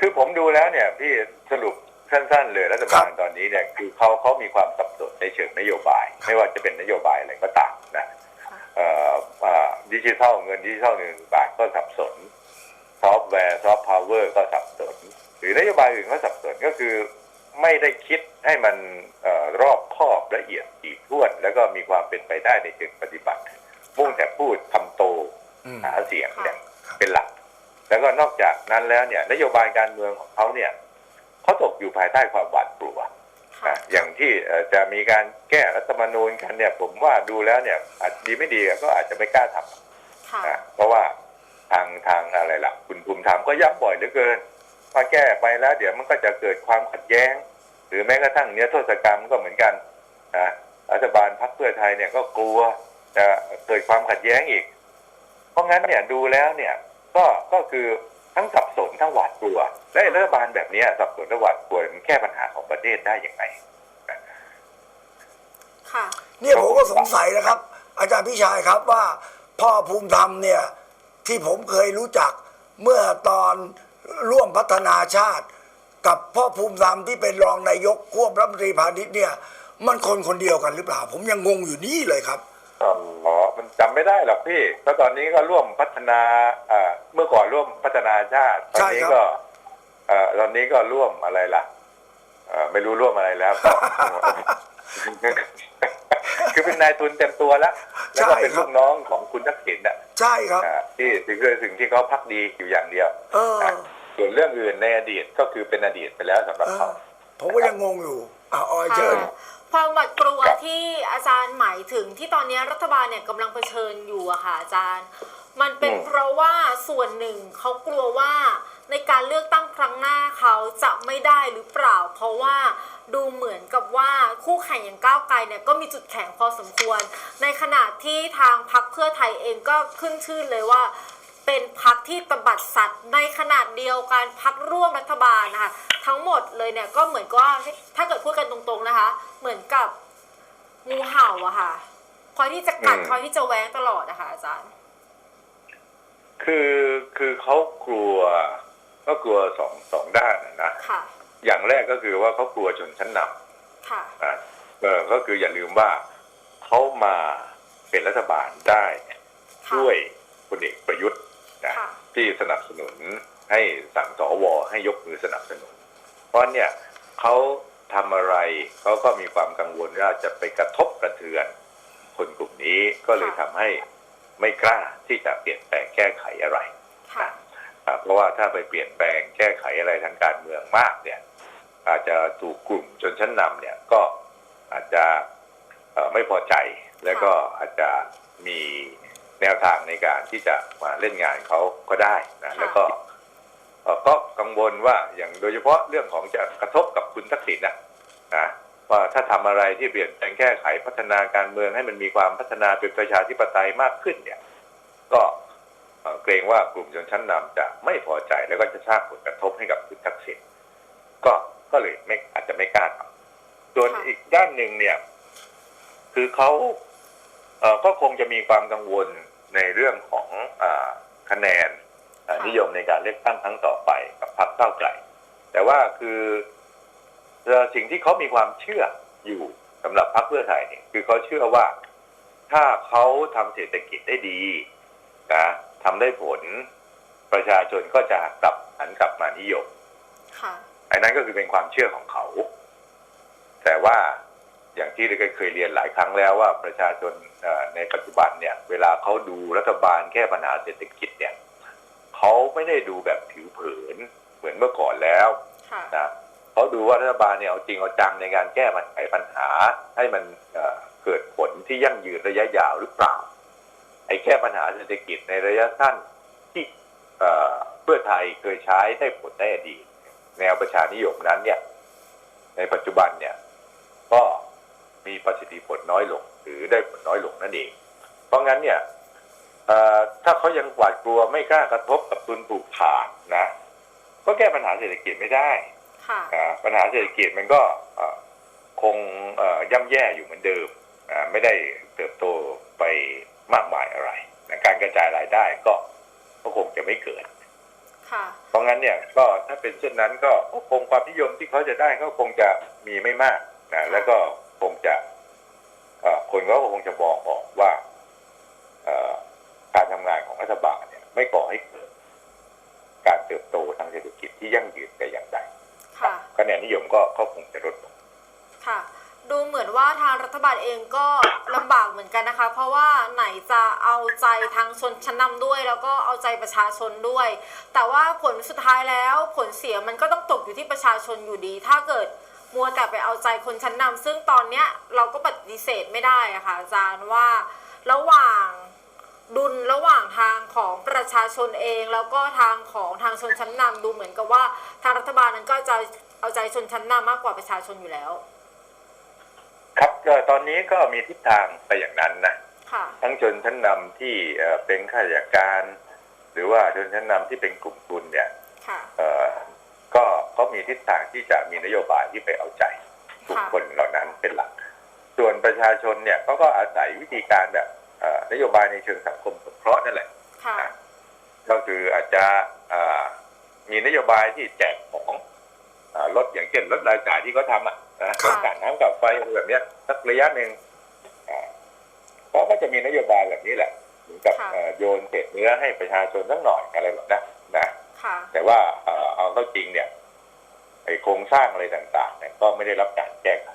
คือผมดูแล้วเนี่ยพี่สรุปสั้นๆเลยรัฐบาลตอนนี้เนี่ยคือเขาเขามีความสับสนในเชิงนโยบาย ไม่ว่าจะเป็นนโยบายอะไรก็ตามนะเอ่อเอ่อดิจิทัลเงินดิจิทัลหนึ่งบาทก็สับสนซอฟต์แวร์ซอฟต์พาวเวอร์ก็สับสน หรือนโยบายอื่นก็สับสนก็คือไม่ได้คิดให้มันเออรอบคอบละเอียดถี่ถ้วน แล้วก็มีความเป็นไปได้ในเชิงปฏิบัติ มุ่งแต่พูดทำโตอืมหาเสียงเนี่ยครับเป็นหลัก แล้วก็นอกจากนั้นแล้วเนี่ยนโยบายการเมืองของเขาเนี่ยเขาตกอยู่ภายใต้ความหวาดกลัวค่ะอะอย่างที่เอ่อจะมีการแก้รัฐธรรมนูญกันเนี่ย ผมว่าดูแล้วเนี่ยอาจดีไม่ดีก็อาจจะไม่กล้าทำค่ะนะเพราะว่าทางทางอะไรล่ะ คุณภูมิธรรมก็ย้ำบ่อยเหลือเกินว่าแก้ไปแล้ว เดี๋ยวมันก็จะเกิดความขัดแย้ง หรือแม้กระทั่งเนี้ยโทษกรรมก็เหมือนกันนะรัฐบาลพรรคเพื่อไทยเนี่ยก็กลัวจะเกิดความขัดแย้งอีก เพราะงั้นเนี่ยดูแล้วเนี่ย ก็ก็คือทั้งสับสนทั้งหวาดกลัว และรัฐบาลแบบเนี้ยสับสนและหวาดกลัวมันแก้ปัญหาของประเทศได้อย่างไรค่ะเนี่ยผมก็สงสัยนะครับ อาจารย์พิชัยครับว่าพ่อภูมิธรรมเนี่ยที่ผมเคยรู้จักเมื่อตอนร่วมพัฒนาชาติ กับพ่อภูมิธรรมที่เป็นรองนายกควบรัฐมนตรีพาณิชย์เนี่ยมันคนคนเดียวกันหรือเปล่า ผมยังงงอยู่นี่เลยครับอ๋อมันจำไม่ได้หรอกพี่เพราะตอนนี้ก็ร่วมพัฒนาอ่า เมื่อก่อนร่วมพัฒนาชาติตอนนี้ใช่ครับก็เอ่อตอนนี้ก็ร่วมอะไรล่ะเอ่อไม่รู้ร่วมอะไรแล้วคือเป็นนายทุนเต็มตัวแล้ว แล้วก็เป็นลูกน้องของคุณทักษิณน่ะใช่ครับอ่าที่ที่คือสิ่งที่เขาพักดีอยู่อย่างเดียวเออนะส่วนเรื่องอื่นในอดีตก็คือเป็นอดีตไปแล้วสำหรับเอเขาอผมก็ยังงงอยู่อะออยเชิญค่ะความหวาดกลัวที่อาจารย์หมายถึงที่ตอนนี้รัฐบาลเนี่ยกำลังเผชิญอยู่อะค่ะอาจารย์ มันเป็นอืมเพราะว่าส่วนหนึ่งเขากลัวว่าในการเลือกตั้งครั้งหน้าเขาจะไม่ได้หรือเปล่า เพราะว่าดูเหมือนกับว่าคู่แข่งอย่างก้าวไกลเนี่ยก็มีจุดแข็งพอสมควร ในขณะที่ทางพรรคเพื่อไทยเองก็ขึ้นชื่อเลยว่าเป็นพักที่ตบัดสัตว์ในขนาดเดียวกันพักร่วมรัฐบาลนะคะทั้งหมดเลยเนี่ยก็เหมือนกับว่าถ้าเกิดพูดกันตรงๆนะคะ เหมือนกับงูเห่าอะค่ะคอยที่จะกัดอืมคอยที่จะแว้งตลอดนะคะอาจารย์ คือคือเขากลัวก็กลัวสองสองด้านนะนะค่ะอย่างแรกก็คือว่าเขากลัวชนชั้นนำค่ะอะเออก็คืออย่าลืมว่าเขามาเป็นรัฐบาลได้ค่ะด้วยพลเอกประยุทธ์นะค่ะที่สนับสนุนให้สั่งสวให้ยกมือสนับสนุน เพราะเนี่ยเขาทำอะไรเขาก็มีความกังวลว่าจะไปกระทบกระเทือนคนกลุ่มนี้ก็เลยทำให้ ไม่กล้าที่จะเปลี่ยนแปลงแก้ไขอะไรค่ะอ่าเพราะว่าถ้าไปเปลี่ยนแปลงแก้ไขอะไรทางการเมืองมากเนี่ยอาจจะถูกกลุ่มชนชั้นนำเนี่ยก็อาจจะเอ่อไม่พอใจแล้วก็อาจจะมีแนวทางในการที่จะมาเล่นงานเขาก็ได้นะค่ะแล้วก็เอ่อก็กังวลว่าอย่างโดยเฉพาะเรื่องของจะกระทบกับคุณทักษิณนะนะ ว่าถ้าทำอะไรที่เปลี่ยนแปลงแก้ไขพัฒนาการเมืองให้มันมีความพัฒนาเป็นประชาธิปไตยมากขึ้นเนี่ย ก็เกรงว่ากลุ่มชนชั้นนำจะไม่พอใจแล้วก็จะสร้างผลกระทบให้กับคุณทักษิณก็ก็เลยไม่อาจจะไม่กล้าทำส่วนอีกด้านหนึ่งเนี่ย คือเขาเก็คงจะมีความกังวลในเรื่องของอคะแนนนิยมในการเลือกตั้งครั้งต่อไปกับพรรคเก้าไกลแต่ว่าคือ สิ่งที่เขามีความเชื่ออยู่สำหรับพรรคเพื่อไทยเนี่ยคือเขาเชื่อว่าถ้าเขาทำเศรษฐกิจได้ดีนะทำได้ผลประชาชนก็จะกลับหันกลับมานิยมค่ะอันนั้นก็คือเป็นความเชื่อของเขา แต่ว่าอย่างที่เราเคยเรียนหลายครั้งแล้วว่าประชาชนเอ่อในปัจจุบันเนี่ย เวลาเขาดูรัฐบาลแก้ปัญหาเศรษฐกิจเนี่ยเขาไม่ได้ดูแบบผิวเผินเหมือนเมื่อก่อนแล้วค่ะนะ เขาดูว่ารัฐบาลเนี่ยเอาจริงเอาจังในการแก้ปัญหาปัญหา ให้มันเกิดผลที่ยั่งยืนระยะยาวหรือเปล่าไอ้แก้ปัญหาเศรษฐกิจในระยะสั้นที่เพื่อไทยเคยใช้ได้ผลในอดีต แนวประชานิยมนั้นเนี่ย ในปัจจุบันเนี่ย ก็มีประสิทธิผลน้อยลง หรือได้ผลน้อยลงนั่นเอง เพราะงั้นเนี่ยถ้าเขายังหวาดกลัวไม่กล้ากระทบกับทุนปลูกถ่านนะ ก็แก้ปัญหาเศรษฐกิจไม่ได้ ปัญหาเศรษฐกิจมันก็เอ่อคงเอ่อย่ำแย่อยู่เหมือนเดิมอ่าไม่ได้เติบโตไปมากมายอะไรนะการกระจายรายได้ก็ก็คงจะไม่เกิดค่ะเพราะงั้นเนี่ยก็ถ้าเป็นเช่นนั้นก็คงความนิยมที่เขาจะได้ก็คงจะมีไม่มากนะแล้วก็คงจะเอ่อคนก็คงจะมองออกว่าเอ่อการทำงานของรัฐบาลเนี่ยไม่ก่อให้เกิดการเติบโตทางเศรษฐกิจที่ยั่งยืนแต่อย่างใด ค่ะ คะ แนนนิยมก็ก็คงจะลดลงค่ะ ดูเหมือนว่าทางรัฐบาลเองก็ลำบากเหมือนกันนะคะ เพราะว่าไหนจะเอาใจทางชนชั้นนำด้วย แล้วก็เอาใจประชาชนด้วย แต่ว่าผลสุดท้ายแล้วผลเสียมันก็ต้องตกอยู่ที่ประชาชนอยู่ดี ถ้าเกิดมัวแต่ไปเอาใจคนชั้นนำซึ่งตอนเนี้ยเราก็ปฏิเสธไม่ได้อะค่ะอาจารย์ว่าระหว่างดุลระหว่างทางของประชาชนเอง แล้วก็ทางของทางชนชั้นนำดูเหมือนกับว่าทางรัฐบาลนั้นก็จะ เอาใจชนชั้นนำมากกว่าประชาชนอยู่แล้ว ครับก็ตอนนี้ก็มีทิศทางไปอย่างนั้นนะค่ะทั้งชนชั้นนำที่เอ่อเป็นข้าราชการ หรือว่าชนชั้นนำที่เป็นกลุ่มทุนเนี่ยค่ะเอ่อก็ก็มีทิศทางที่จะมีนโยบายที่ไปเอาใจกลุ่มค่ะคนเหล่านั้นเป็นหลัก ส่วนประชาชนเนี่ยเขาก็อาศัยวิธีการแบบเอ่อนโยบายในเชิงสังคมสงเคราะห์นั่นแหละค่ะก็คืออาจจะอ่ามีนโยบายที่แจกของอ่า ลดอย่างเช่นลดรายจ่ายที่เขาทำอะนะครับการน้ำกับไฟอะไรแบบเนี้ยสักระยะหนึ่งอ่าเขาก็จะมีนโยบายแบบนี้แหละเหมือนกับค่ะเอ่อโยนเศษเนื้อให้ประชาชนสักหน่อยอะไรแบบนั้นนะค่ะแต่ว่าเอ่อเอาเข้าจริงเนี่ยไอโครงสร้างอะไรต่างๆเนี่ยก็ไม่ได้รับการแก้ไข